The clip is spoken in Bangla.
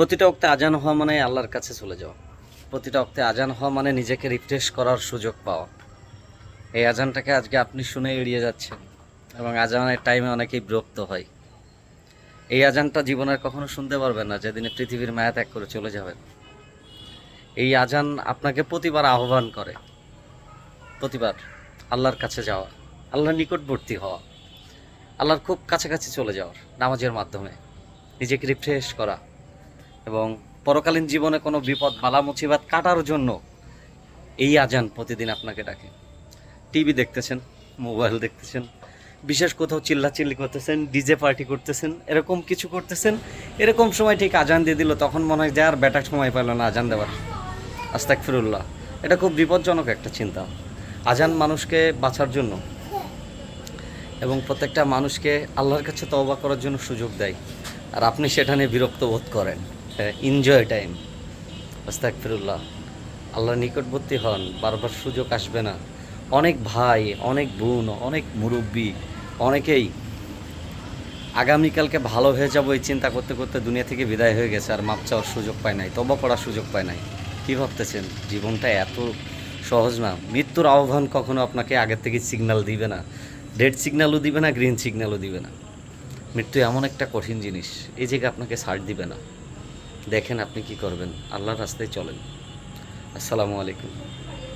প্রতিটা অক্তে আজান হওয়া মানে আল্লাহর কাছে চলে যাওয়া। প্রতিটা অক্তে আজান হওয়া মানে নিজেকে রিফ্রেশ করার সুযোগ পাওয়া। এই আজানটাকে আজকে আপনি শুনে এড়িয়ে যাচ্ছেন এবং আজানের টাইমে অনেকেই বিরক্ত হয়। এই আজানটা জীবনের কখনো শুনতে পারবেন না, যেদিনে পৃথিবীর মায়া ত্যাগ করে চলে যাবেন। এই আজান আপনাকে প্রতিবার আহ্বান করে, প্রতিবার আল্লাহর কাছে যাওয়া, আল্লাহর নিকটবর্তী হওয়া, আল্লাহর খুব কাছাকাছি চলে যাওয়ার নামাজের মাধ্যমে। নিজেকে রিফ্রেশ করা এবং পরকালীন জীবনে কোনো বিপদ, বালা মুসিবাত কাটার জন্য এই আজান প্রতিদিন আপনাকে ডাকে। টিভি দেখতেছেন, মোবাইল দেখতেছেন, বিশেষ কোথাও চিল্লাচিল্লি করতেছেন, ডিজে পার্টি করতেছেন, এরকম কিছু করতেছেন, এরকম সময় ঠিক আজান দিয়ে দিল, তখন মনে হয় যে আর বেটার সময় পেল না আজান দেওয়ার। আস্তাক ফিরুল্লাহ এটা খুব বিপজ্জনক একটা চিন্তা। আজান মানুষকে বাঁচার জন্য এবং প্রত্যেকটা মানুষকে আল্লাহর কাছে তওবা করার জন্য সুযোগ দেয়। আর আপনি সেটা নিয়ে বিরক্ত বোধ করেন। এনজয় টাইম আস্তাক ফিরুল্লাহ আল্লাহর নিকটবর্তী হন, বারবার সুযোগ আসবে না। অনেক ভাই, অনেক বোন, অনেক মুরব্বী, অনেকেই আগামীকালকে ভালো হয়ে যাব এই চিন্তা করতে করতে দুনিয়া থেকে বিদায় হয়ে গেছে, আর মাপ চাওয়ার সুযোগ পায় নাই, তবা করার সুযোগ পায় নাই। কী ভাবতেছেন? জীবনটা এত সহজ না। মৃত্যুর আহ্বান কখনো আপনাকে আগের থেকে সিগন্যাল দিবে না। রেড সিগন্যালও দিবে না গ্রিন সিগন্যালও দিবে না। মৃত্যু এমন একটা কঠিন জিনিস, এই জায়গায় আপনাকে ছাড় দিবে না। দেখেন আপনি কি করবেন। আল্লাহর রাস্তায় চলেন। আসসালামু আলাইকুম।